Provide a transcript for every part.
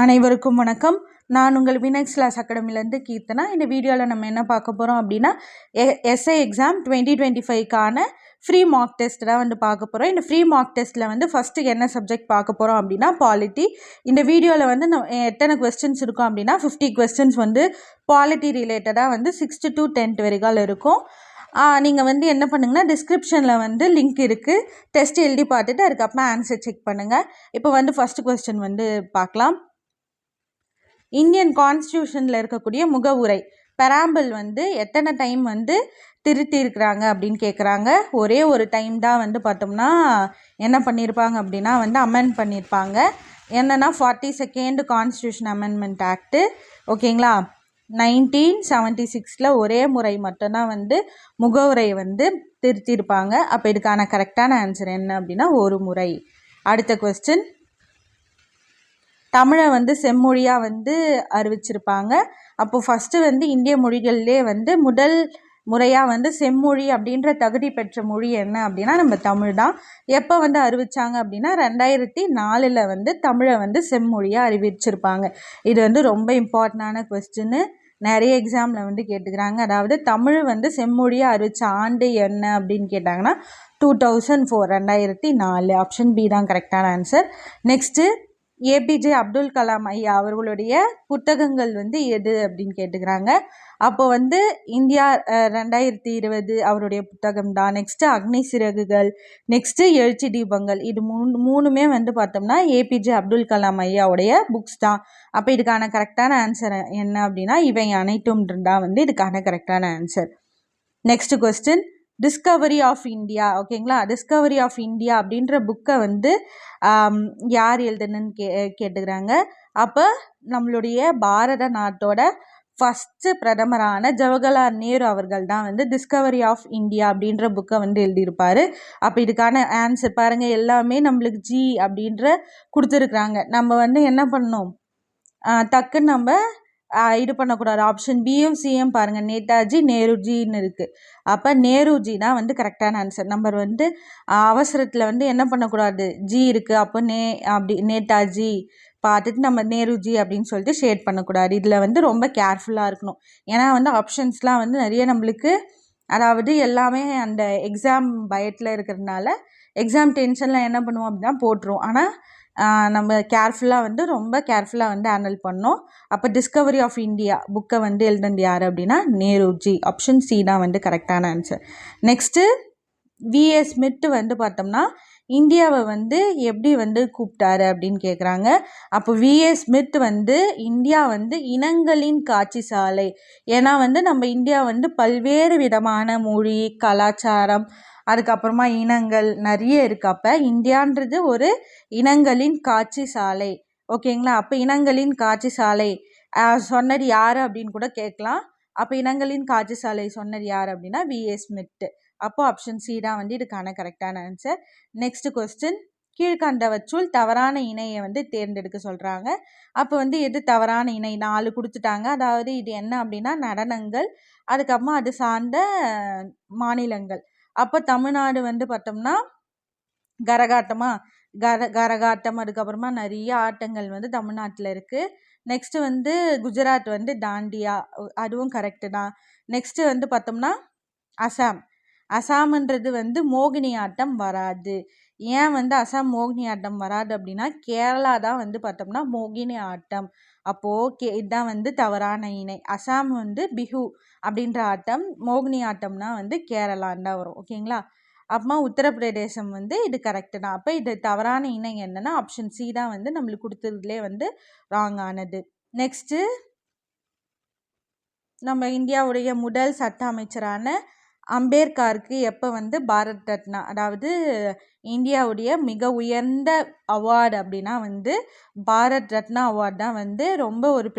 அனைவருக்கும் வணக்கம். நான் உங்கள் வினக்ஸ் கிளாஸ் அகாடமிலேருந்து கீர்த்தனா. இந்த வீடியோவில் நம்ம என்ன பார்க்க போகிறோம் அப்படின்னா எ எஸ்ஐ எக்ஸாம் டுவெண்ட்டி டுவெண்ட்டி ஃபைவ்க்கான ஃப்ரீ மார்க் டெஸ்ட் தான் வந்து பார்க்க போகிறோம் இந்த ஃப்ரீ மார்க் டெஸ்ட்டில் வந்து ஃபஸ்ட்டு என்ன சப்ஜெக்ட் பார்க்க போகிறோம் அப்படின்னா பாலிட்டி இந்த வீடியோவில் வந்து நம்ம எத்தனை கொஸ்டின்ஸ் இருக்கும் அப்படின்னா ஃபிஃப்டி கொஸ்டின்ஸ் வந்து பாலிட்டி ரிலேட்டடாக வந்து சிக்ஸ்த்து டு டென்த் வரைக்கும் இருக்கும். நீங்கள் வந்து என்ன பண்ணுங்கன்னா டிஸ்கிரிப்ஷனில் வந்து லிங்க் இருக்குது டெஸ்ட் எழுதி பார்த்துட்டு அதுக்கப்புறம் ஆன்சர் செக் பண்ணுங்கள் இப்போ வந்து ஃபஸ்ட்டு கொஸ்டின் வந்து பார்க்கலாம். இந்தியன் கான்ஸ்டியூஷனில் இருக்கக்கூடிய முகவுரை. பெராம்பிள் வந்து எத்தனை டைம் வந்து திருத்தியிருக்கிறாங்க அப்படின்னு கேட்குறாங்க ஒரே ஒரு டைம் தான் வந்து பார்த்தோம்னா என்ன பண்ணியிருப்பாங்க அப்படின்னா வந்து அமெண்ட் பண்ணியிருப்பாங்க. என்னென்னா forty second constitution amendment act ஓகேங்களா நைன்டீன் செவன்ட்டி சிக்ஸில் ஒரே முறை மட்டும்தான் வந்து முகவுரை வந்து திருத்தியிருப்பாங்க. அப்போ இதுக்கான கரெக்டான ஆன்சர் என்ன அப்படின்னா ஒரு முறை. அடுத்த கொஸ்டின் தமிழை வந்து செம்மொழியாக வந்து அறிவிச்சிருப்பாங்க. அப்போது ஃபஸ்ட்டு வந்து இந்திய மொழிகள்லேயே வந்து முதல் முறையாக வந்து செம்மொழி அப்படின்ற தகுதி பெற்ற மொழி என்ன அப்படின்னா நம்ம தமிழ் தான். எப்போ வந்து அறிவிச்சாங்க அப்படின்னா ரெண்டாயிரத்தி நாலில் வந்து தமிழை வந்து செம்மொழியாக அறிவிச்சிருப்பாங்க. இது வந்து ரொம்ப இம்பார்ட்டண்டான கொஸ்டின்னு நிறைய எக்ஸாமில் வந்து கேட்டுக்கிறாங்க. அதாவது தமிழ் வந்து செம்மொழியாக அறிவித்த ஆண்டு என்ன அப்படின்னு கேட்டாங்கன்னா டூ தௌசண்ட் ஃபோர் ரெண்டாயிரத்தி நாலு. ஆப்ஷன் பி தான் கரெக்டான answer next APJ Abdul Kalam ஐயா அவர்களுடைய புத்தகங்கள் வந்து எது அப்படின்னு கேட்டுக்கிறாங்க. அப்போ வந்து இந்தியா ரெண்டாயிரத்தி இருபது அவருடைய புத்தகம் தான். நெக்ஸ்ட்டு அக்னி சிறகுகள் நெக்ஸ்ட்டு எழுச்சி தீபங்கள் இது மூணு மூணுமே வந்து பார்த்தோம்னா ஏபிஜே அப்துல் கலாம் ஐயாவுடைய புக்ஸ் தான். அப்போ இதுக்கான கரெக்டான ஆன்சர் என்ன அப்படின்னா இவை அனைத்தும் தான் வந்து இதுக்கான கரெக்டான answer next question discovery of India ஓகேங்களா டிஸ்கவரி ஆஃப் இந்தியா அப்படின்ற புக்கை வந்து யார் எழுதுனன்னு கே கேட்டுக்கிறாங்க. அப்போ நம்மளுடைய பாரத நாட்டோட ஃபஸ்ட்டு பிரதமரான ஜவஹர்லால் நேரு அவர்கள் தான் வந்து டிஸ்கவரி ஆஃப் இந்தியா அப்படின்ற புக்கை வந்து எழுதியிருப்பார். அப்போ இதுக்கான ஆன்சர் பாருங்கள் எல்லாமே நம்மளுக்கு ஜி அப்படின்ற கொடுத்துருக்குறாங்க. நம்ம வந்து என்ன பண்ணோம் டக்குன்னு நம்ம இது பண்ணக்கூடாது. ஆப்ஷன் பியும் சிஎம் பாருங்கள் நேதாஜி நேருஜின்னு இருக்குது அப்போ நேருஜி தான் வந்து கரெக்டான ஆன்சர் நம்பர் வந்து அவசரத்தில் வந்து என்ன பண்ணக்கூடாது? ஜி இருக்குது அப்போ நே அப்படி நேதாஜி பார்த்துட்டு நம்ம நேருஜி அப்படின்னு சொல்லிட்டு ஷேட் பண்ணக்கூடாது. இதில் வந்து ரொம்ப கேர்ஃபுல்லாக இருக்கணும். ஏன்னா வந்து ஆப்ஷன்ஸ்லாம் வந்து நிறைய நம்மளுக்கு அதாவது எல்லாமே அந்த எக்ஸாம் பயத்தில் இருக்கிறதுனால எக்ஸாம் டென்ஷனில் என்ன பண்ணுவோம் அப்படின்னா போட்டுரும். ஆனால் நம்ம கேர்ஃபுல்லாக வந்து ரொம்ப கேர்ஃபுல்லாக வந்து ஹேண்டில் பண்ணோம். அப்போ டிஸ்கவரி ஆஃப் இந்தியா புக்கை வந்து எழுதுனது யார் அப்படின்னா நேருஜி. ஆப்ஷன் சி தான் வந்து கரெக்டான ஆன்சர் நெக்ஸ்ட்டு விஎஸ் ஸ்மித் வந்து பார்த்தோம்னா இந்தியாவை வந்து எப்படி வந்து கூப்பிட்டாரு அப்படின்னு கேட்குறாங்க அப்போ விஏ ஸ்மித் வந்து இந்தியா வந்து இனங்களின் காட்சி சாலை. ஏன்னா வந்து நம்ம இந்தியா வந்து பல்வேறு விதமான மொழி கலாச்சாரம் அதுக்கப்புறமா இனங்கள் நிறைய இருக்குது அப்போ இந்தியான்றது ஒரு இனங்களின் காட்சி சாலை. ஓகேங்களா? அப்போ இனங்களின் காட்சி சாலை. சொன்னது யார் அப்படின்னு கூட கேட்கலாம். அப்போ இனங்களின் காட்சி சாலை சொன்னது யார் அப்படின்னா விஎஸ் ஸ்மித்து அப்போ ஆப்ஷன் சி தான் வந்து இதுக்கான கரெக்டான ஆன்சர் நெக்ஸ்ட் கொஸ்டின் கீழ்கண்டவற்றுள் தவறான இணையை வந்து தேர்ந்தெடுக்க சொல்கிறாங்க அப்போ வந்து எது தவறான இணை? நாலு கொடுத்துட்டாங்க. அதாவது இது என்ன அப்படின்னா நடனங்கள். அதுக்கப்புறமா அது சார்ந்த மாநிலங்கள். அப்போ தமிழ்நாடு வந்து பார்த்தோம்னா கரகாட்டமா கர கரகாட்டம் அதுக்கப்புறமா நிறைய ஆட்டங்கள் வந்து தமிழ்நாட்டில் இருக்குது நெக்ஸ்ட்டு வந்து குஜராத் வந்து தாண்டியா அதுவும் கரெக்டு தான். நெக்ஸ்ட்டு வந்து பார்த்தோம்னா அசாம். அசாம்ன்றது வந்து மோகினி ஆட்டம் வராது. ஏன் வந்து அசாம் மோகினி ஆட்டம் வராது அப்படின்னா கேரளா தான் வந்து பார்த்தோம்னா மோகினி ஆட்டம். அப்போது கே இதுதான் வந்து தவறான இணை. அசாம் வந்து பிஹு அப்படின்ற ஆட்டம் மோகினி ஆட்டம்னா வந்து கேரளான் தான் வரும். ஓகேங்களா? அப்புறமா உத்தரப்பிரதேசம் வந்து இது கரெக்டு தான். அப்போ இது தவறான இணை என்னென்னா ஆப்ஷன் சி தான் வந்து நம்மளுக்கு கொடுத்ததுலேயே வந்து ராங் ஆனது. நெக்ஸ்ட்டு நம்ம இந்தியாவுடைய முதல் சட்ட அமைச்சரான அம்பேத்கருக்கு எப்போ வந்து பாரத் ரத்னா அதாவது இந்தியாவுடைய மிக உயர்ந்த அவார்டு அப்படின்னா வந்து பாரத் ரத்னா அவார்டு தான் வந்து ரொம்ப ஒரு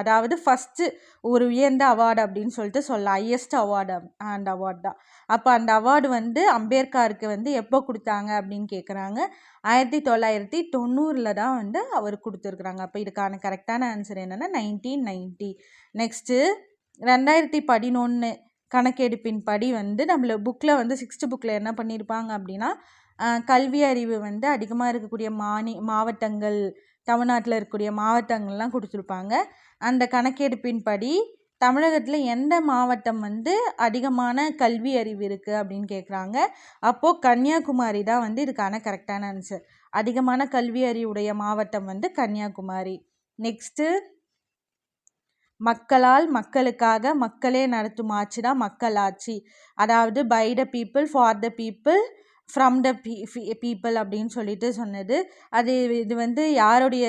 அதாவது ஃபஸ்ட்டு ஒரு உயர்ந்த அவார்டு அப்படின்னு சொல்லிட்டு சொல்லலாம். ஹையஸ்ட் அவார்டு அந்த அவார்டு தான். அப்போ அந்த அவார்டு வந்து அம்பேத்கருக்கு வந்து எப்போ கொடுத்தாங்க அப்படின்னு கேட்குறாங்க ஆயிரத்தி தொள்ளாயிரத்தி தொண்ணூறில் தான் வந்து அவர் கொடுத்துருக்குறாங்க. அப்போ இதுக்கான கரெக்டான ஆன்சர் என்னென்னா நைன்டீன் நைன்ட்டி நெக்ஸ்ட்டு ரெண்டாயிரத்தி பதினொன்று கணக்கெடுப்பின் படி வந்து நம்மள புக்கில் வந்து சிக்ஸ்த்து புக்கில் என்ன பண்ணியிருப்பாங்க அப்படின்னா கல்வி அறிவு வந்து அதிகமாக இருக்கக்கூடிய மாநி மாவட்டங்கள் தமிழ்நாட்டில் இருக்கக்கூடிய மாவட்டங்கள்லாம் கொடுத்துருப்பாங்க. அந்த கணக்கெடுப்பின்படி தமிழகத்தில் எந்த மாவட்டம் வந்து அதிகமான கல்வி அறிவு இருக்குது அப்படின்னு கேட்குறாங்க அப்போது கன்னியாகுமரி தான் வந்து இதுக்கான கரெக்டான ஆன்சர் அதிகமான கல்வி அறிவுடைய மாவட்டம் வந்து கன்னியாகுமரி. நெக்ஸ்ட்டு மக்களால் மக்களுக்காக மக்களே நடத்தும் ஆட்சி தான் மக்களாட்சி. அதாவது by the people for the people from the B people அப்படின்னு சொல்லிட்டு சொன்னது. அது இது வந்து யாருடைய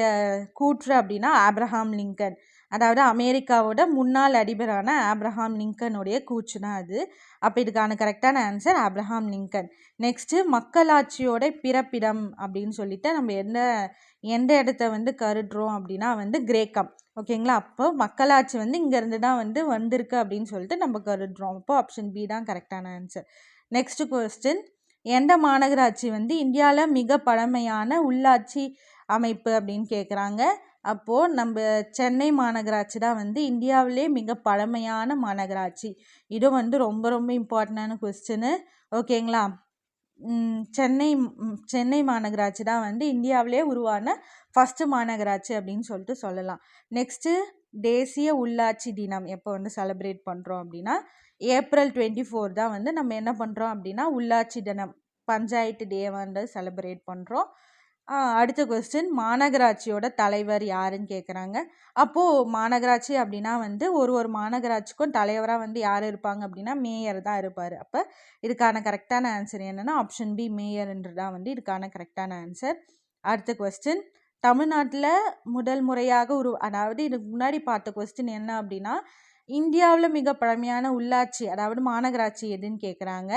கூற்று அப்படின்னா ஆப்ரஹாம் லிங்கன் அதாவது அமெரிக்காவோட முன்னாள் அதிபரான ஆப்ரஹாம் லிங்கனுடைய கூச்சு தான் அது. அப்போ இதுக்கான கரெக்டான ஆன்சர் ஆப்ரஹாம் லிங்கன். நெக்ஸ்ட்டு மக்களாட்சியோட பிறப்பிடம் அப்படின்னு சொல்லிட்டு நம்ம எந்த எந்த இடத்த வந்து கருடுறோம் அப்படின்னா வந்து கிரேக்கம். ஓகேங்களா? அப்போ மக்களாட்சி வந்து இங்கேருந்து தான் வந்து வந்திருக்கு அப்படின்னு சொல்லிட்டு நம்ம கருடுறோம் அப்போ ஆப்ஷன் பி தான் கரெக்டான ஆன்சர் நெக்ஸ்ட் கொஸ்டின் எந்த மாநகராட்சி வந்து இந்தியாவில் மிக பழமையான உள்ளாட்சி அமைப்பு அப்படின்னு கேட்குறாங்க அப்போது நம்ம சென்னை மாநகராட்சி தான் வந்து இந்தியாவிலே மிக பழமையான மாநகராட்சி. இது வந்து ரொம்ப ரொம்ப இம்பார்ட்டண்டான கொஸ்டின்னு ஓகேங்களா சென்னை சென்னை மாநகராட்சி தான் வந்து இந்தியாவிலே உருவான ஃபஸ்ட்டு மாநகராட்சி அப்படின்னு சொல்லிட்டு சொல்லலாம். நெக்ஸ்ட்டு தேசிய உள்ளாட்சி தினம் எப்போ வந்து செலிப்ரேட் பண்ணுறோம் அப்படின்னா ஏப்ரல் டுவெண்ட்டி ஃபோர் தான் வந்து நம்ம என்ன பண்ணுறோம் அப்படின்னா உள்ளாட்சி தினம் பஞ்சாயத்து டே வந்து செலிப்ரேட் பண்ணுறோம் அடுத்த கொஸ்டின் மாநகராட்சியோட தலைவர் யாருன்னு கேட்குறாங்க அப்போது மாநகராட்சி அப்படின்னா வந்து ஒரு ஒரு மாநகராட்சிக்கும் தலைவராக வந்து யார் இருப்பாங்க அப்படின்னா மேயர் தான் இருப்பார். அப்போ இதுக்கான கரெக்டான ஆன்சர் என்னென்னா ஆப்ஷன் பி மேயர்ன்றது தான் வந்து இதுக்கான கரெக்டான ஆன்சர் அடுத்த கொஸ்டின் தமிழ்நாட்டில் முதல் முறையாக உரு அதாவது இதுக்கு முன்னாடி பார்த்த கொஸ்டின் என்ன அப்படின்னா இந்தியாவில் மிக பழமையான உள்ளாட்சி அதாவது மாநகராட்சி எதுன்னு கேட்குறாங்க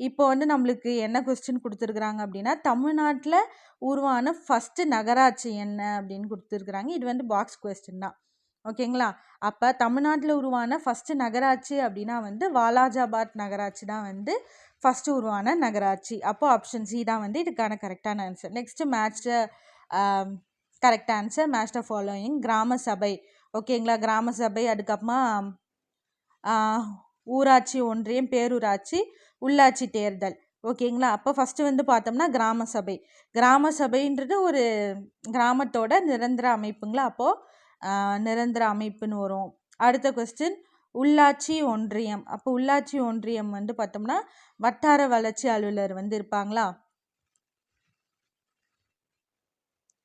இப்போ வந்து நம்மளுக்கு என்ன கொஸ்டின் கொடுத்துருக்குறாங்க அப்படின்னா தமிழ்நாட்டில் உருவான ஃபஸ்ட்டு நகராட்சி என்ன அப்படின்னு கொடுத்துருக்குறாங்க. இது வந்து பாக்ஸ் கொஸ்டின் தான். ஓகேங்களா? அப்போ தமிழ்நாட்டில் உருவான ஃபஸ்ட்டு நகராட்சி அப்படின்னா வந்து வாலாஜாபாத் நகராட்சி தான் வந்து ஃபஸ்ட்டு உருவான நகராட்சி. அப்போது ஆப்ஷன் சி தான் வந்து இதுக்கான கரெக்டான answer next match correct answer match following கிராம சபை. ஓகேங்களா? கிராம சபை அதுக்கப்புறமா ஊராட்சி ஒன்றியம் பேரூராட்சி உள்ளாட்சி தேர்தல். ஓகேங்களா? அப்போ ஃபஸ்ட்டு வந்து பார்த்தோம்னா கிராம சபை. கிராம சபைன்றது ஒரு கிராமத்தோட நிரந்தர அமைப்புங்களா? அப்போது நிரந்தர அமைப்புன்னு வரும். அடுத்த கொஸ்டின் உள்ளாட்சி ஒன்றியம். அப்போ உள்ளாட்சி ஒன்றியம் வந்து பார்த்தோம்னா வட்டார வளர்ச்சி அலுவலர் வந்து இருப்பாங்களா?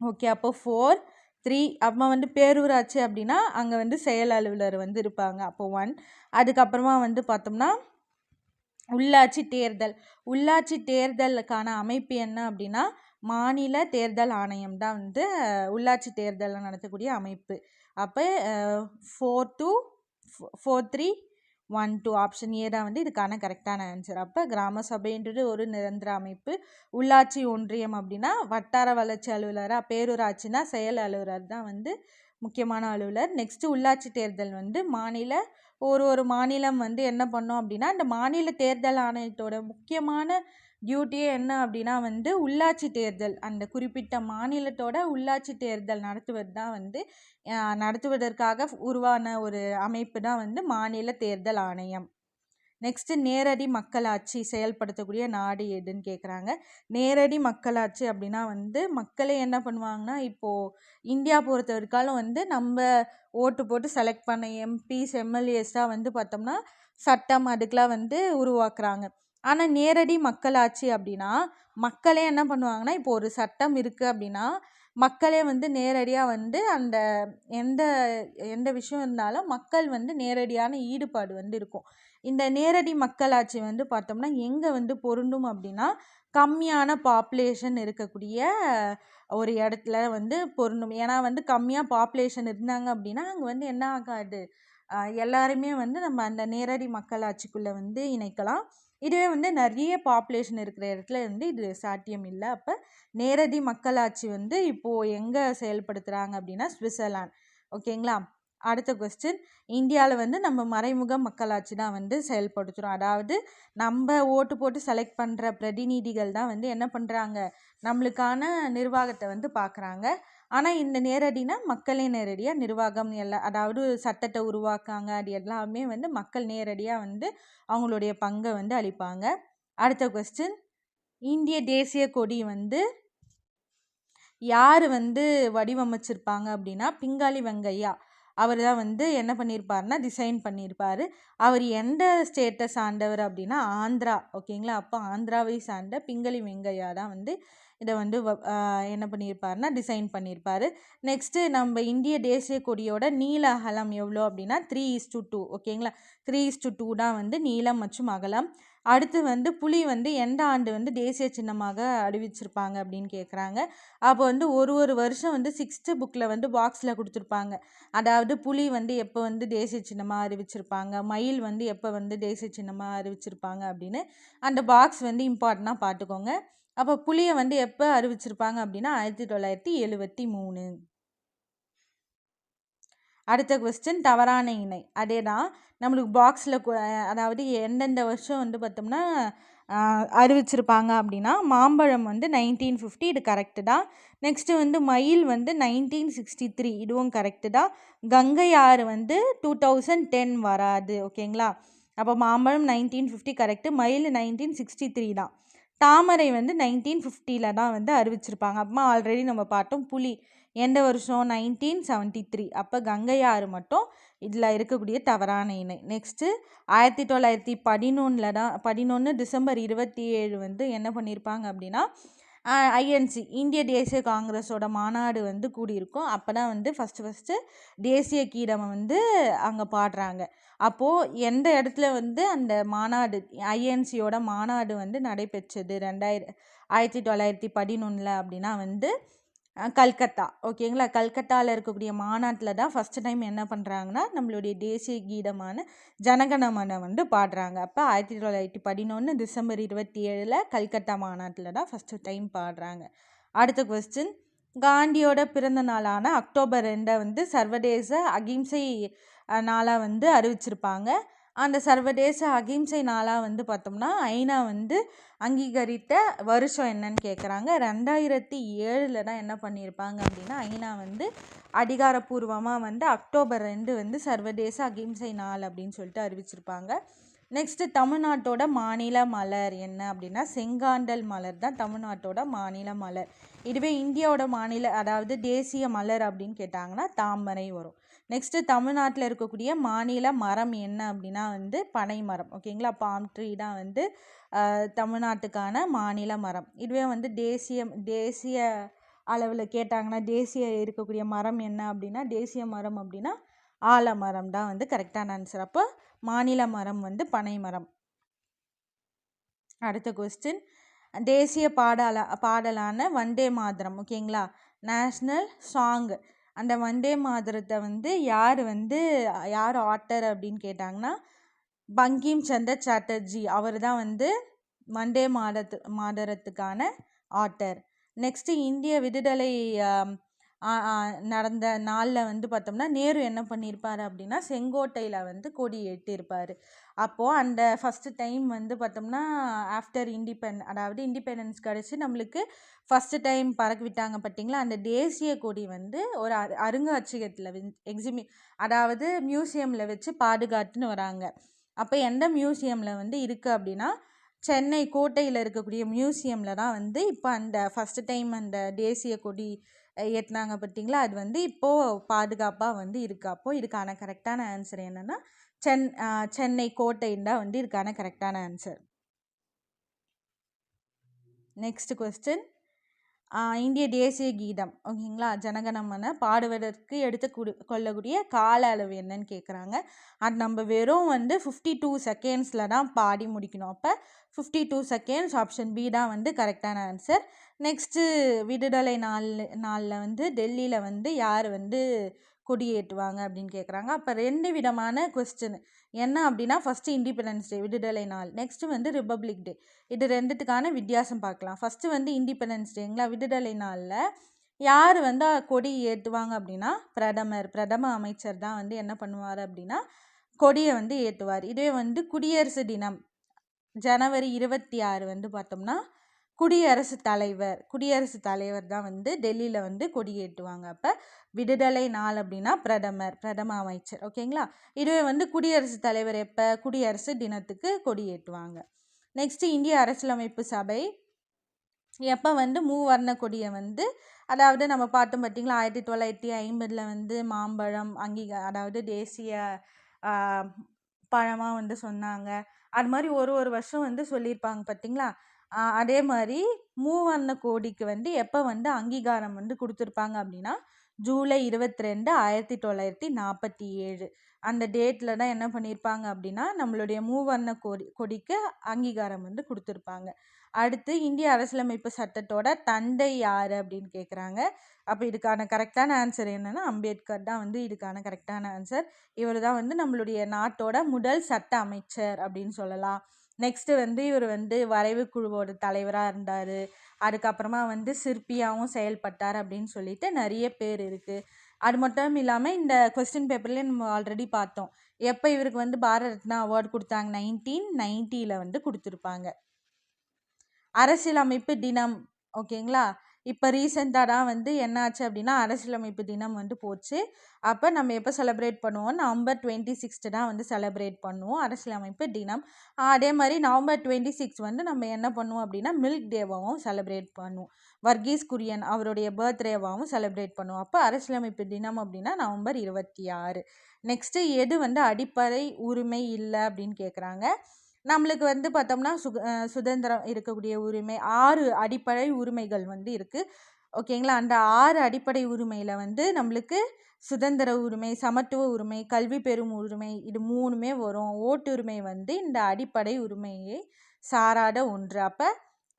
ஓகே அப்போ ஃபோர் த்ரீ அப்போ வந்து பேரூராட்சி அப்படின்னா அங்கே வந்து செயல் அலுவலர் வந்து இருப்பாங்க. அப்போ ஒன் அதுக்கப்புறமா வந்து பார்த்தோம்னா உள்ளாட்சி தேர்தல். உள்ளாட்சி தேர்தலுக்கான அமைப்பு என்ன அப்படின்னா மாநில தேர்தல் ஆணையம் தான் வந்து உள்ளாட்சி தேர்தலில் நடத்தக்கூடிய அமைப்பு. அப்போ four two four three one two option A தான் வந்து இதுக்கான கரெக்டான ஆன்சர் அப்போ கிராம சபைன்றது ஒரு நிரந்தர அமைப்பு. உள்ளாட்சி ஒன்றியம் அப்படின்னா வட்டார வளர்ச்சி அலுவலராக பேரூராட்சினா செயல் அலுவலர் தான் வந்து முக்கியமான அலுவலர். நெக்ஸ்ட்டு உள்ளாட்சி தேர்தல் வந்து மாநில ஒரு ஒரு மாநிலம் வந்து என்ன பண்ணோம் அப்படின்னா இந்த மாநில தேர்தல் ஆணையத்தோட முக்கியமான டியூட்டியே என்ன அப்படின்னா வந்து உள்ளாட்சி தேர்தல். அந்த குறிப்பிட்ட மாநிலத்தோட உள்ளாட்சி தேர்தல் நடத்துவது தான் வந்து நடத்துவதற்காக உருவான ஒரு அமைப்பு தான் வந்து மாநில தேர்தல் ஆணையம். நெக்ஸ்ட்டு நேரடி மக்களாட்சி செயல்படுத்தக்கூடிய நாடு எதுன்னு கேட்குறாங்க நேரடி மக்களாட்சி அப்படின்னா வந்து மக்களே என்ன பண்ணுவாங்கன்னா இப்போது இந்தியா பொறுத்த வரைக்காலும் வந்து நம்ம ஓட்டு போட்டு செலக்ட் பண்ண எம்பிஸ் எம்எல்ஏஸ் தான் வந்து பார்த்தோம்னா சட்டம் அதுக்கெலாம் வந்து உருவாக்குறாங்க. ஆனால் நேரடி மக்களாட்சி அப்படின்னா மக்களே என்ன பண்ணுவாங்கன்னா இப்போ ஒரு சட்டம் இருக்குது அப்படின்னா மக்களே வந்து நேரடியாக வந்து அந்த எந்த எந்த விஷயம் இருந்தாலும் மக்கள் வந்து நேரடியான ஈடுபாடு வந்து இருக்கும். இந்த நேரடி மக்களாட்சி வந்து பார்த்தோம்னா எங்கே வந்து பொருந்தும் அப்படின்னா கம்மியான பாப்புலேஷன் இருக்கக்கூடிய ஒரு இடத்துல வந்து பொருந்தும். ஏன்னா வந்து கம்மியாக பாப்புலேஷன் இருந்தாங்க அப்படின்னா அங்கே வந்து என்ன ஆகாது? எல்லாருமே வந்து நம்ம அந்த நேரடி மக்களாட்சிக்குள்ளே வந்து இணைக்கலாம். இதுவே வந்து நிறைய பாப்புலேஷன் இருக்கிற இடத்துல வந்து இது சாத்தியம் இல்லை. அப்போ நேரடி மக்களாட்சி வந்து இப்போது எங்கே செயல்படுத்துகிறாங்க அப்படின்னா சுவிட்சர்லாந்து. ஓகேங்களா அடுத்த கொஸ்டின் இந்தியாவில் வந்து நம்ம மறைமுக மக்களாட்சி தான் வந்து செயல்படுத்துகிறோம் அதாவது நம்ம ஓட்டு போட்டு செலக்ட் பண்ணுற பிரதிநிதிகள் தான் வந்து என்ன பண்ணுறாங்க நம்மளுக்கான நிர்வாகத்தை வந்து பார்க்குறாங்க ஆனால் இந்த நேரடினா மக்களே நேரடியாக நிர்வாகம் எல்லாம் அதாவது சட்டத்தை உருவாக்காங்க அது எல்லாமே வந்து மக்கள் நேரடியாக வந்து அவங்களுடைய பங்கை வந்து அளிப்பாங்க. அடுத்த கொஸ்டின் இந்திய தேசிய கொடி வந்து யார் வந்து வடிவமைச்சிருப்பாங்க அப்படின்னா பிங்காலி வெங்கையா. அவர் தான் வந்து என்ன பண்ணியிருப்பார்னா டிசைன் பண்ணியிருப்பார் அவர் எந்த ஸ்டேட்டை சார்ந்தவர் அப்படின்னா ஆந்திரா ஓகேங்களா அப்போ ஆந்திராவை சார்ந்த பிங்களி வெங்கையா தான் வந்து இதை வந்து என்ன பண்ணியிருப்பாருன்னா டிசைன் பண்ணியிருப்பார். நெக்ஸ்ட்டு நம்ம இந்திய தேசிய கொடியோட நீள அகலம் எவ்வளோ அப்படின்னா த்ரீ இஸ் டு டூ ஓகேங்களா த்ரீ இஸ் டு டூ தான் வந்து நீளம் மற்றும் அகலம். அடுத்து வந்து புலி வந்து எந்த ஆண்டு வந்து தேசிய சின்னமாக அறிவிச்சிருப்பாங்க அப்படின்னு கேட்குறாங்க. அப்போ வந்து ஒரு ஒரு வருஷம் வந்து சிக்ஸ்த்து புக்கில் வந்து பாக்ஸில் கொடுத்துருப்பாங்க. அதாவது புலி வந்து எப்போ வந்து தேசிய சின்னமாக அறிவிச்சிருப்பாங்க? மயில் வந்து எப்போ வந்து தேசிய சின்னமாக அறிவிச்சிருப்பாங்க அப்படின்னு அந்த பாக்ஸ் வந்து இம்பார்ட்டண்ட்டாக பார்த்துக்கோங்க. அப்போ புலியை வந்து எப்போ அறிவிச்சிருப்பாங்க அப்படின்னா ஆயிரத்தி தொள்ளாயிரத்தி எழுவத்தி மூணு. அடுத்த கொஸ்டின் தவறான இணை. அதே தான் நம்மளுக்கு பாக்ஸில் அதாவது எந்தெந்த வருஷம் வந்து பார்த்தோம்னா அறிவிச்சிருப்பாங்க அப்படின்னா மாம்பழம் வந்து நைன்டீன் ஃபிஃப்டி இது கரெக்டு தான் நெக்ஸ்ட்டு வந்து மயில் வந்து நைன்டீன் சிக்ஸ்டி த்ரீ இதுவும் கரெக்டு தான் கங்கை ஆறு வந்து டூ தௌசண்ட் டென் வராது ஓகேங்களா அப்போ மாம்பழம் நைன்டீன் ஃபிஃப்டி கரெக்டு மயில் நைன்டீன் சிக்ஸ்டி த்ரீ தான் தாமரை வந்து நைன்டீன் ஃபிஃப்டியில் தான் வந்து அறிவிச்சிருப்பாங்க. அப்புறமா ஆல்ரெடி நம்ம பார்த்தோம் புலி. எந்த வருஷம்? நைன்டீன் செவன்ட்டி த்ரீ அப்போ கங்கையாறு மட்டும் இதில் இருக்கக்கூடிய தவறான இணை. நெக்ஸ்ட்டு ஆயிரத்தி தொள்ளாயிரத்தி பதினொன்றில் தான் பதினொன்று டிசம்பர் இருபத்தி ஏழு வந்து என்ன பண்ணியிருப்பாங்க அப்படின்னா ஐஎன்சி இந்திய தேசிய காங்கிரஸோட மாநாடு வந்து கூடியிருக்கும். அப்போ தான் வந்து ஃபஸ்ட்டு ஃபஸ்ட்டு தேசிய கீதம் வந்து அங்கே பாடுறாங்க. அப்போது எந்த இடத்துல வந்து அந்த மாநாடு ஐஎன்சியோட மாநாடு வந்து நடைபெற்றது? ரெண்டாயிர ஆயிரத்தி தொள்ளாயிரத்தி பதினொன்றில் அப்படின்னா வந்து கல்கத்தா. ஓகேங்களா? கல்கத்தாவில் இருக்கக்கூடிய மாநாட்டில் தான் ஃபஸ்ட் டைம் என்ன பண்ணுறாங்கன்னா நம்மளுடைய தேசிய கீதமான ஜனகணமனை வந்து பாடுறாங்க. அப்போ ஆயிரத்தி தொள்ளாயிரத்தி பதினொன்று டிசம்பர் இருபத்தி ஏழில் கல்கத்தா மாநாட்டில் தான் ஃபஸ்ட்டு டைம் பாடுறாங்க. அடுத்த கொஸ்டின் காந்தியோட பிறந்த நாளான அக்டோபர் ரெண்டை வந்து சர்வதேச அகிம்சை நாளாக வந்து அறிவிச்சிருப்பாங்க. அந்த சர்வதேச அகிம்சை நாளாக வந்து பார்த்தோம்னா ஐநா வந்து அங்கீகரித்த வருஷம் என்னன்னு கேட்குறாங்க ரெண்டாயிரத்தி ஏழில் தான் என்ன பண்ணியிருப்பாங்க அப்படின்னா ஐநா வந்து அதிகாரப்பூர்வமாக வந்து அக்டோபர் ரெண்டு வந்து சர்வதேச அகிம்சை நாள் அப்படின்னு சொல்லிட்டு அறிவிச்சிருப்பாங்க. நெக்ஸ்ட்டு தமிழ்நாட்டோட மாநில மலர் என்ன அப்படின்னா செங்காண்டல் மலர் தான் தமிழ்நாட்டோட மாநில மலர். இதுவே இந்தியாவோட மாநில அதாவது தேசிய மலர் அப்படின்னு கேட்டாங்கன்னா தாமரை வரும். நெக்ஸ்ட்டு தமிழ்நாட்டில் இருக்கக்கூடிய மாநில மரம் என்ன அப்படின்னா வந்து பனை மரம். ஓகேங்களா பாம் ட்ரீ தான் வந்து தமிழ்நாட்டுக்கான மாநில மரம். இதுவே வந்து தேசிய தேசிய அளவில் கேட்டாங்கன்னா தேசிய இருக்கக்கூடிய மரம் என்ன அப்படின்னா தேசிய மரம் அப்படின்னா ஆலமரம் தான் வந்து கரெக்டான ஆன்சர் அப்போ மாநில மரம் வந்து பனை மரம் அடுத்த கொஸ்டின் தேசிய பாடல பாடலான வந்தே மாதரம் ஓகேங்களா? நேஷ்னல் சாங் அந்த வந்தே மாதரத்தை வந்து யார் வந்து யார் ஆட்டர் அப்படின்னு கேட்டாங்கன்னா பங்கிம் சந்திர சாட்டர்ஜி. அவர் தான் வந்து வந்தே மாத மாதரத்துக்கான ஆட்டர் நெக்ஸ்ட்டு இந்திய விடுதலை நடந்த நாளில் வந்து பார்த்தோம்னா நேரு என்ன பண்ணியிருப்பார் அப்படின்னா செங்கோட்டையில் வந்து கொடி ஏற்றிருப்பார் அப்போது அந்த ஃபஸ்ட்டு டைம் வந்து பார்த்தோம்னா ஆஃப்டர் இண்டிபெண்ட் அதாவது இண்டிபெண்டன்ஸ் கிடச்சி நம்மளுக்கு ஃபஸ்ட்டு டைம் பறக்க விட்டாங்க பார்த்தீங்களா அந்த தேசிய கொடி வந்து ஒரு அரு அருங்காட்சியகத்தில் எக்ஸிமி அதாவது மியூசியமில் வச்சு பாதுகாத்துன்னு வராங்க. அப்போ எந்த மியூசியமில் வந்து இருக்குது அப்படின்னா சென்னை கோட்டையில் இருக்கக்கூடிய மியூசியமில் தான் வந்து இப்போ அந்த ஃபஸ்ட்டு டைம் அந்த தேசிய கொடி ஏற்றினாங்க பார்த்தீங்களா அது வந்து இப்போது பாதுகாப்பாக வந்து இருக்குது அப்போது இதுக்கான கரெக்டான ஆன்சர் என்னென்னா சென் சென்னை கோட்டைன்னு தான் வந்து இதுக்கான கரெக்டான ஆன்சர் நெக்ஸ்ட் கொஸ்டின் இந்திய தேசிய கீதம் ஓகேங்களா? ஜனகணமனை பாடுவதற்கு எடுத்து குடு கொள்ளக்கூடிய கால அளவு என்னன்னு கேட்குறாங்க அது நம்ம வெறும் வந்து ஃபிஃப்டி டூ செகண்ட்ஸில் தான் பாடி முடிக்கணும். அப்போ fifty two seconds option B தான் வந்து கரெக்டான ஆன்சர் நெக்ஸ்ட்டு விடுதலை நாள் நாளில் வந்து டெல்லியில் வந்து யார் வந்து கொடியேற்றுவாங்க அப்படின்னு கேட்குறாங்க. அப்போ ரெண்டு விதமான கொஸ்டின் என்ன அப்படின்னா ஃபஸ்ட்டு இண்டிபெண்டன்ஸ் டே விடுதலை நாள். நெக்ஸ்ட்டு வந்து ரிப்பப்ளிக் டே இது ரெண்டுத்துக்கான வித்தியாசம் பார்க்கலாம். ஃபஸ்ட்டு வந்து இண்டிபெண்டன்ஸ் டேங்களா விடுதலை நாளில் யார் வந்து கொடி ஏற்றுவாங்க அப்படின்னா பிரதமர். பிரதம அமைச்சர் தான் வந்து என்ன பண்ணுவார் அப்படின்னா கொடியை வந்து ஏற்றுவார். இதுவே வந்து குடியரசு தினம். ஜனவரி இருபத்தி ஆறு வந்து பார்த்தோம்னா குடியரசுத் தலைவர் குடியரசுத் தலைவர் தான் வந்து டெல்லியில் வந்து கொடியேற்றுவாங்க. அப்போ விடுதலை நாள் அப்படின்னா பிரதமர் பிரதம அமைச்சர். ஓகேங்களா இதுவே வந்து குடியரசுத் தலைவர் எப்போ? குடியரசு தினத்துக்கு கொடியேற்றுவாங்க. நெக்ஸ்ட்டு இந்திய அரசியலமைப்பு சபை. எப்போ வந்து மூவர்ண கொடியை வந்து அதாவது நம்ம பார்த்தோம் பார்த்தீங்களா? ஆயிரத்தி தொள்ளாயிரத்தி ஐம்பதில் வந்து மாம்பழம் அங்கீக அதாவது தேசிய பழமாக வந்து சொன்னாங்க. அது மாதிரி ஒரு ஒரு வருஷம் வந்து சொல்லியிருப்பாங்க பார்த்தீங்களா? அதே மாதிரி மூவர்ண கோடிக்கு வந்து எப்போ வந்து அங்கீகாரம் வந்து கொடுத்துருப்பாங்க அப்படின்னா ஜூலை இருபத்தி ரெண்டு ஆயிரத்தி தொள்ளாயிரத்தி நாற்பத்தி ஏழு. அந்த டேட்டில் தான் என்ன பண்ணியிருப்பாங்க அப்படின்னா நம்மளுடைய மூவர்ண கொடி கொடிக்கு அங்கீகாரம் வந்து கொடுத்துருப்பாங்க. அடுத்து இந்திய அரசியலமைப்பு சட்டத்தோட தந்தை யார் அப்படின்னு கேட்குறாங்க அப்போ இதுக்கான கரெக்டான ஆன்சர் என்னென்னா அம்பேத்கர் தான் வந்து இதுக்கான கரெக்டான ஆன்சர். இவர் தான் வந்து நம்மளுடைய நாட்டோட முதல் சட்ட அமைச்சர் அப்படின்னு சொல்லலாம். நெக்ஸ்ட்டு வந்து இவர் வந்து வரைவு குழுவோட தலைவராக இருந்தார். அதுக்கப்புறமா வந்து சிற்பியாகவும் செயல்பட்டார் அப்படின்னு சொல்லிட்டு நிறைய பேர் இருக்குது அது மட்டும் இல்லாமல் இந்த கொஸ்டின் பேப்பர்லேயே நம்ம ஆல்ரெடி பார்த்தோம். எப்போ இவருக்கு வந்து பாரத் ரத்னா அவார்டு கொடுத்தாங்க? நைன்டீன் நைன்ட்டியில் வந்து கொடுத்துருப்பாங்க. அரசியலமைப்பு தினம் ஓகேங்களா இப்போ ரீசெண்டாக தான் வந்து என்ன ஆச்சு அப்படின்னா அரசியலமைப்பு தினம் வந்து போச்சு. அப்போ நம்ம எப்போ செலிப்ரேட் பண்ணுவோம்? நவம்பர் டுவெண்ட்டி சிக்ஸ்த்து தான் வந்து செலிப்ரேட் பண்ணுவோம் அரசியலமைப்பு தினம். அதே மாதிரி நவம்பர் டுவெண்ட்டி சிக்ஸ் வந்து நம்ம என்ன பண்ணுவோம் அப்படின்னா மில்க் டேவாகவும் செலிப்ரேட் பண்ணுவோம். வர்கீஸ் குரியன் அவருடைய பர்த்டேவாகவும் செலிப்ரேட் பண்ணுவோம். அப்போ அரசியலமைப்பு தினம் அப்படின்னா நவம்பர் இருபத்தி ஆறு. நெக்ஸ்ட்டு எது வந்து அடிப்படை உரிமை இல்லை அப்படின்னு கேட்குறாங்க நம்மளுக்கு வந்து பார்த்தோம்னா சுக சுதந்திரம் இருக்கக்கூடிய உரிமை ஆறு அடிப்படை உரிமைகள் வந்து இருக்குது ஓகேங்களா? அந்த ஆறு அடிப்படை உரிமையில் வந்து நம்மளுக்கு சுதந்திர உரிமை சமத்துவ உரிமை கல்வி பெறும் உரிமை இது மூணுமே வரும். ஓட்டுரிமை வந்து இந்த அடிப்படை உரிமையை சாராத ஒன்று. அப்போ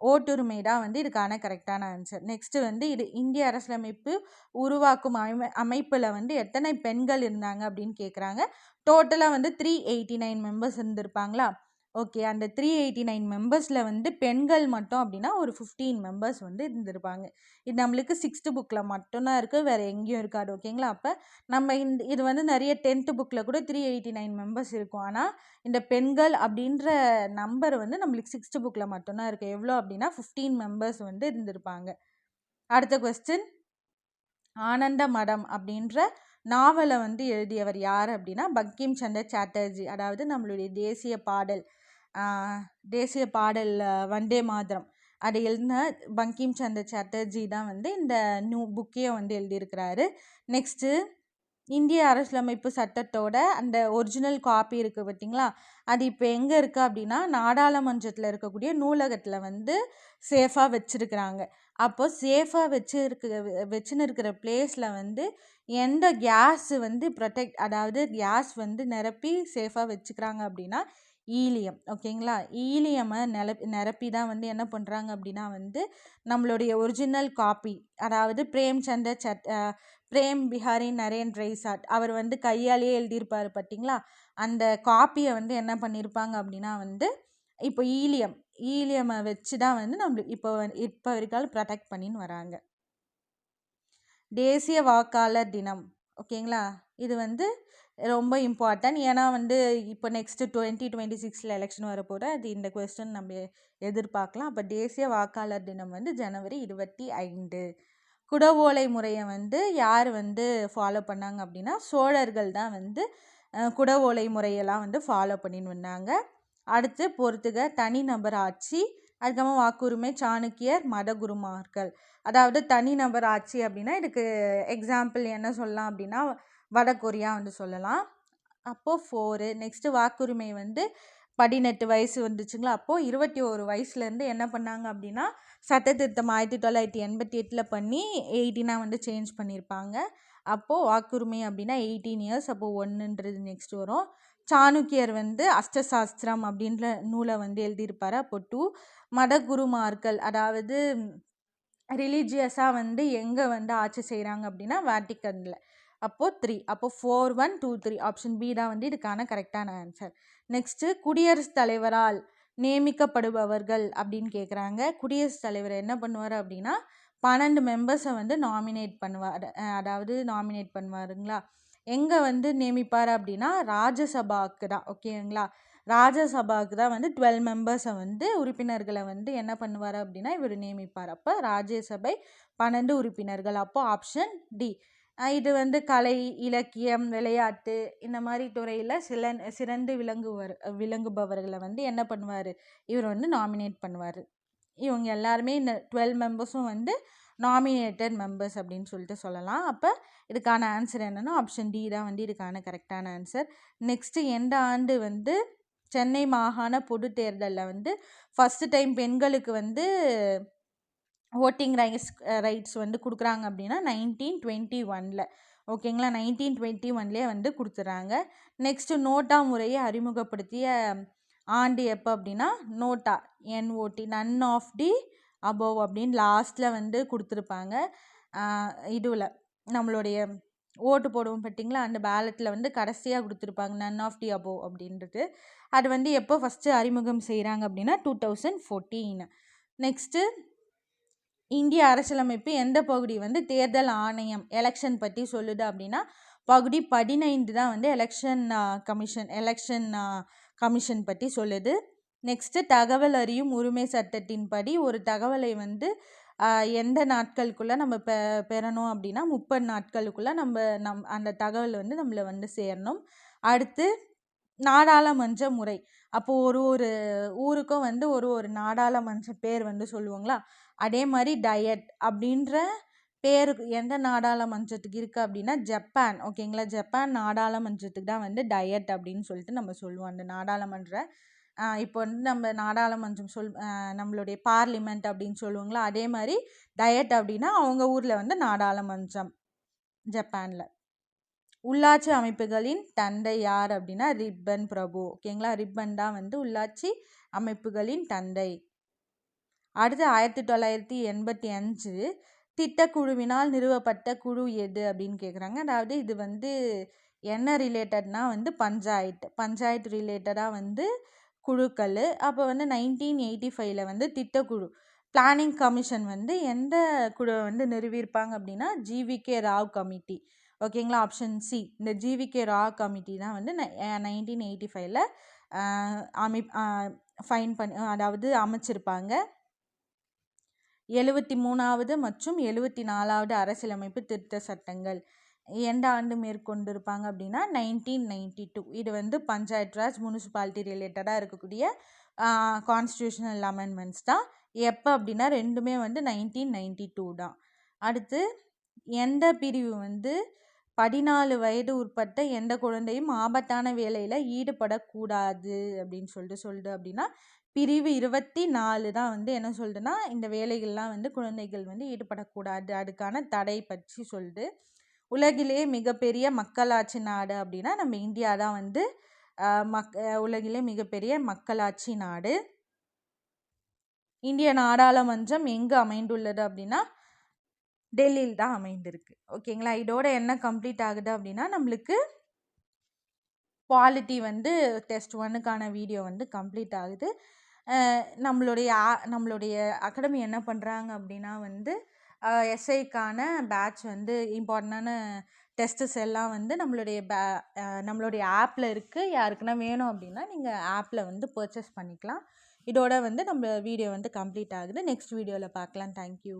ஓட்டுரிமை தான் வந்து இதுக்கான கரெக்டான ஆன்சர் நெக்ஸ்ட்டு வந்து இது இந்திய அரசியலமைப்பு உருவாக்கும் அமை அமைப்பில் வந்து எத்தனை பெண்கள் இருந்தாங்க அப்படின்னு கேட்குறாங்க டோட்டலாக வந்து த்ரீ எயிட்டி நைன் மெம்பர்ஸ் இருந்திருப்பாங்களா? ஓகே. அந்த த்ரீ எயிட்டி நைன் மெம்பர்ஸில் வந்து பெண்கள் மட்டும் அப்படின்னா ஒரு ஃபிஃப்டீன் மெம்பர்ஸ் வந்து இருந்திருப்பாங்க. இது நம்மளுக்கு சிக்ஸ்த்து புக்கில் மட்டும்தான் இருக்குது வேறு எங்கேயும் இருக்காது. ஓகேங்களா? அப்போ நம்ம இந்த இது வந்து நிறைய டென்த்து புக்கில் கூட த்ரீ எயிட்டி நைன் மெம்பர்ஸ் இருக்கும். ஆனால் இந்த பெண்கள் அப்படின்ற நம்பர் வந்து நம்மளுக்கு சிக்ஸ்த்து புக்கில் மட்டும்தான் இருக்குது எவ்வளோ அப்படின்னா ஃபிஃப்டீன் மெம்பர்ஸ் வந்து இருந்திருப்பாங்க. அடுத்த கொஸ்டின் ஆனந்த மடம் அப்படின்ற நாவலை வந்து எழுதியவர் யார் அப்படின்னா பங்கிம் சந்திர சாட்டர்ஜி. அதாவது நம்மளுடைய தேசிய பாடல் தேசிய பாடல் வந்தே மாதரம். அதை எழுதின பங்கிம் சந்திர சாட்டர்ஜி தான் வந்து இந்த நியூ புக்கையே வந்து எழுதியிருக்கிறாரு. நெக்ஸ்ட்டு இந்திய அரசியலமைப்பு சட்டத்தோட அந்த ஒரிஜினல் காப்பி இருக்குது பார்த்தீங்களா? அது இப்போ எங்கே இருக்குது அப்படின்னா நாடாளுமன்றத்தில் இருக்கக்கூடிய நூலகத்தில் வந்து சேஃபாக வச்சுருக்குறாங்க. அப்போது சேஃபாக வச்சுருக்க வச்சுன்னு இருக்கிற பிளேஸில் வந்து எந்த கேஸ் வந்து ப்ரொடெக்ட் அதாவது கேஸ் வந்து நிரப்பி சேஃபாக வச்சுக்கிறாங்க அப்படின்னா ஈலியம் ஓகேங்களா? ஈலியமை நிலப்பி நிரப்பி தான் வந்து என்ன பண்ணுறாங்க அப்படின்னா வந்து நம்மளுடைய ஒரிஜினல் காப்பி அதாவது பிரேம்சந்தர் சட் பிரேம் பிஹாரி நரேன் ரைசாட் அவர் வந்து கையாலேயே எழுதியிருப்பார் பார்த்தீங்களா? அந்த காப்பியை வந்து என்ன பண்ணியிருப்பாங்க அப்படின்னா வந்து இப்போ ஈலியம் ஈலியமை வச்சு தான் வந்து நம்ம இப்போ இப்போ வரைக்கும் ப்ரொடெக்ட் பண்ணின்னு வராங்க. தேசிய வாக்காளர் தினம் ஓகேங்களா? இது வந்து ரொம்ப இம்பார்ட்டன்ட் ஏன்னா வந்து இப்போ நெக்ஸ்ட்டு டுவெண்ட்டி டுவெண்ட்டி சிக்ஸில் எலெக்ஷன் வரப்போகிற அது இந்த கொஸ்டின் நம்ம எதிர்பார்க்கலாம். அப்போ தேசிய வாக்காளர் தினம் வந்து ஜனவரி இருபத்தி ஐந்து. குடவோலை முறையை வந்து யார் வந்து ஃபாலோ பண்ணாங்க அப்படின்னா சோழர்கள் தான் வந்து குடவோலை முறையெல்லாம் வந்து ஃபாலோ பண்ணின்னு வந்தாங்க. அடுத்து பொறுத்துக தனிநபர் ஆட்சி அதுக்கப்புறம் வாக்குரிமை சாணக்கியர் மதகுருமார்கள். அதாவது தனிநபர் ஆட்சி அப்படின்னா இதுக்கு எக்ஸாம்பிள் என்ன சொல்லலாம் அப்படின்னா வட கொரியா வந்து சொல்லலாம். அப்போது ஃபோரு நெக்ஸ்ட்டு வாக்குரிமை வந்து பதினெட்டு வயசு வந்துச்சுங்களா? அப்போது இருபத்தி ஒரு வயசுலேருந்து என்ன பண்ணாங்க அப்படின்னா சட்டத்திருத்தம் ஆயிரத்தி தொள்ளாயிரத்தி எண்பத்தி எட்டில் பண்ணி எயிட்டீனாக வந்து சேஞ்ச் பண்ணியிருப்பாங்க அப்போது வாக்குரிமை அப்படின்னா எயிட்டீன் இயர்ஸ் அப்போது ஒன்றுன்றது நெக்ஸ்ட் வரும். சாணுக்கியர் வந்து அஷ்டசாஸ்திரம் அப்படின்ற நூலை வந்து எழுதியிருப்பார். அப்போ டூ மதகுருமார்கள் அதாவது ரிலீஜியஸாக வந்து எங்கே வந்து ஆட்சி செய்கிறாங்க அப்படின்னா வேட்டிக்கனில் அப்போது த்ரீ அப்போது four one two three option B தான் வந்து இதுக்கான கரெக்டான ஆன்சர் நெக்ஸ்ட்டு குடியரசுத் தலைவரால் நியமிக்கப்படுபவர்கள் அப்படின்னு கேட்குறாங்க குடியரசுத் தலைவர் என்ன பண்ணுவார் அப்படின்னா பன்னெண்டு மெம்பர்ஸை வந்து நாமினேட் பண்ணுவார். அதாவது நாமினேட் பண்ணுவாருங்களா? எங்கே வந்து நியமிப்பார் அப்படின்னா ராஜ்யசபாவுக்கு தான். ஓகேங்களா ராஜ்யசபாவுக்கு தான் வந்து டுவெல் மெம்பர்ஸை வந்து உறுப்பினர்களை வந்து என்ன பண்ணுவார் அப்படின்னா இவர் நியமிப்பார். அப்போ ராஜ்யசபை பன்னெண்டு உறுப்பினர்கள். அப்போது ஆப்ஷன் டி இது வந்து கலை இலக்கியம் விளையாட்டு இந்த மாதிரி துறையில் சில சிறந்து விளங்குவர் விளங்குபவர்களை வந்து என்ன பண்ணுவார்? இவர் வந்து நாமினேட் பண்ணுவார். இவங்க எல்லாருமே இந்த டுவெல் மெம்பர்ஸும் வந்து நாமினேட்டட் மெம்பர்ஸ் அப்படின்னு சொல்லிட்டு சொல்லலாம். அப்போ இதுக்கான ஆன்சர் என்னென்னா ஆப்ஷன் டி தான் வந்து இதுக்கான கரெக்டான ஆன்சர் நெக்ஸ்ட்டு எந்த ஆண்டு வந்து சென்னை மாகாண பொது தேர்தலில் வந்து ஃபஸ்ட்டு டைம் பெண்களுக்கு வந்து ஓட்டிங் ரைட்ஸ் ரைட்ஸ் வந்து கொடுக்குறாங்க அப்படின்னா நைன்டீன் டுவெண்ட்டி ஒனில் ஓகேங்களா? நைன்டீன் டுவெண்ட்டி ஒன்லேயே வந்து கொடுத்துட்றாங்க நெக்ஸ்ட்டு நோட்டா முறையை அறிமுகப்படுத்திய ஆண்டு எப்போ அப்படின்னா NOTA NOT none of the above அப்படின்னு லாஸ்ட்டில் வந்து கொடுத்துருப்பாங்க. இதுவில் நம்மளுடைய ஓட்டு போடுவோம் பார்த்தீங்களா அந்த பேலட்டில் வந்து கடைசியாக கொடுத்துருப்பாங்க நன் ஆஃப் தி அபோவ் அப்படின்றது. அது வந்து எப்போ ஃபஸ்ட்டு அறிமுகம் செய்கிறாங்க அப்படின்னா டூ தௌசண்ட் ஃபோர்டீன் நெக்ஸ்ட்டு இந்திய அரசியலமைப்பு எந்த பகுதி வந்து தேர்தல் ஆணையம் எலெக்ஷன் பற்றி சொல்லுது அப்படின்னா பகுதி பதினைந்து தான் வந்து எலெக்ஷன் கமிஷன் எலெக்ஷன் கமிஷன் பற்றி சொல்லுது. நெக்ஸ்ட்டு தகவல் அறியும் உரிமை சட்டத்தின்படி ஒரு தகவலை வந்து எந்த நாட்களுக்குள்ளே நம்ம பெ பெறணும் அப்படின்னா முப்பது நாட்களுக்குள்ளே நம்ம நம் அந்த தகவல் வந்து நம்மளை வந்து சேரணும். அடுத்து நாடாளுமன்ற முறை. அப்போது ஒரு ஒரு ஊருக்கும் வந்து ஒரு ஒரு நாடாளுமன்ற பேர் வந்து சொல்லுவாங்களா? அதே மாதிரி டயட் அப்படின்ற பேருக்கு எந்த நாடாளுமன்றத்துக்கு இருக்குது அப்படின்னா ஜப்பான். ஓகேங்களா ஜப்பான் நாடாளுமன்றத்துக்கு தான் வந்து டயட் அப்படின்னு சொல்லிட்டு நம்ம சொல்லுவோம். அந்த நாடாளுமன்ற இப்போ வந்து நம்ம நாடாளுமன்றம் சொல் நம்மளுடைய பார்லிமெண்ட் அப்படின்னு சொல்லுவாங்களா? அதே மாதிரி டயட் அப்படின்னா அவங்க ஊரில் வந்து நாடாளுமன்றம் ஜப்பானில். உள்ளாட்சி அமைப்புகளின் தந்தை யார் அப்படின்னா ரிப்பன் பிரபு. ஓகேங்களா ரிப்பன் தான் வந்து உள்ளாட்சி அமைப்புகளின் தந்தை. அடுத்து ஆயிரத்தி தொள்ளாயிரத்தி எண்பத்தி அஞ்சு திட்டக்குழுவினால் நிறுவப்பட்ட குழு எது அப்படின்னு கேட்குறாங்க அதாவது இது வந்து என்ன ரிலேட்டட்னா வந்து பஞ்சாயத்து பஞ்சாயத்து ரிலேட்டடாக வந்து குழுக்கள். அப்போ வந்து நைன்டீன் எயிட்டி ஃபைவ்ல வந்து திட்டக்குழு பிளானிங் கமிஷன் வந்து எந்த குழுவை வந்து நிறுவியிருப்பாங்க அப்படின்னா ஜிவிகே ராவ் கமிட்டி. ஓகேங்களா ஆப்ஷன் சி இந்த ஜிவிகே ராவ் கமிட்டி தான் வந்து நைன்டீன் எயிட்டி ஃபைவ்ல அமை ஃபைன் பண்ணி அதாவது அமைச்சிருப்பாங்க. எழுபத்தி மூணாவது மற்றும் எழுபத்தி நாலாவது அரசியலமைப்பு திருத்த சட்டங்கள் எந்த ஆண்டு மேற்கொண்டிருப்பாங்க அப்படின்னா நைன்டீன் நைன்டி டூ இது வந்து பஞ்சாயத் ராஜ் முனிசிபாலிட்டி ரிலேட்டடாக இருக்கக்கூடிய கான்ஸ்டியூஷனல் அமெண்ட்மெண்ட்ஸ் தான். எப்போ அப்படின்னா ரெண்டுமே வந்து நைன்டீன் நைன்டி டூ தான். அடுத்து எந்த பிரிவு வந்து பதினாலு வயது உட்பட்ட எந்த குழந்தையும் ஆபத்தான வேலையில் ஈடுபடக்கூடாது அப்படின்னு சொல்லிட்டு சொல்லுது அப்படின்னா பிரிவு இருபத்தி நாலு தான் வந்து என்ன சொல்லுதுன்னா இந்த வேலைகள்லாம் வந்து குழந்தைகள் வந்து ஈடுபடக்கூடாது. அதுக்கான தடை பற்றி சொல்லுது. உலகிலேயே மிகப்பெரிய மக்களாட்சி நாடு அப்படின்னா நம்ம இந்தியா தான் வந்து மக் உலகிலே மிகப்பெரிய மக்களாட்சி நாடு. இந்திய நாடாளுமன்றம் எங்கே அமைந்துள்ளது அப்படின்னா டெல்லியில் தான் அமைந்திருக்கு. ஓகேங்களா? இதோட என்ன கம்ப்ளீட் ஆகுது அப்படின்னா நம்மளுக்கு குவாலிட்டி வந்து டெஸ்ட் ஒன்னுக்கான வீடியோ வந்து கம்ப்ளீட் ஆகுது. நம்மளுடைய நம்மளுடைய அகாடமி என்ன பண்ணுறாங்க அப்படின்னா வந்து எஸ்ஐக்கான பேட்ச் வந்து இம்பார்ட்டண்டான டெஸ்ட்டஸ் எல்லாம் வந்து நம்மளுடைய பே நம்மளுடைய ஆப்பில் இருக்குது யாருக்குன்னா வேணும் அப்படின்னா நீங்கள் ஆப்பில் வந்து பர்ச்சேஸ் பண்ணிக்கலாம். இதோட வந்து நம்ம வீடியோ வந்து கம்ப்ளீட் ஆகுது. நெக்ஸ்ட் வீடியோவில் பார்க்கலாம். தேங்க்யூ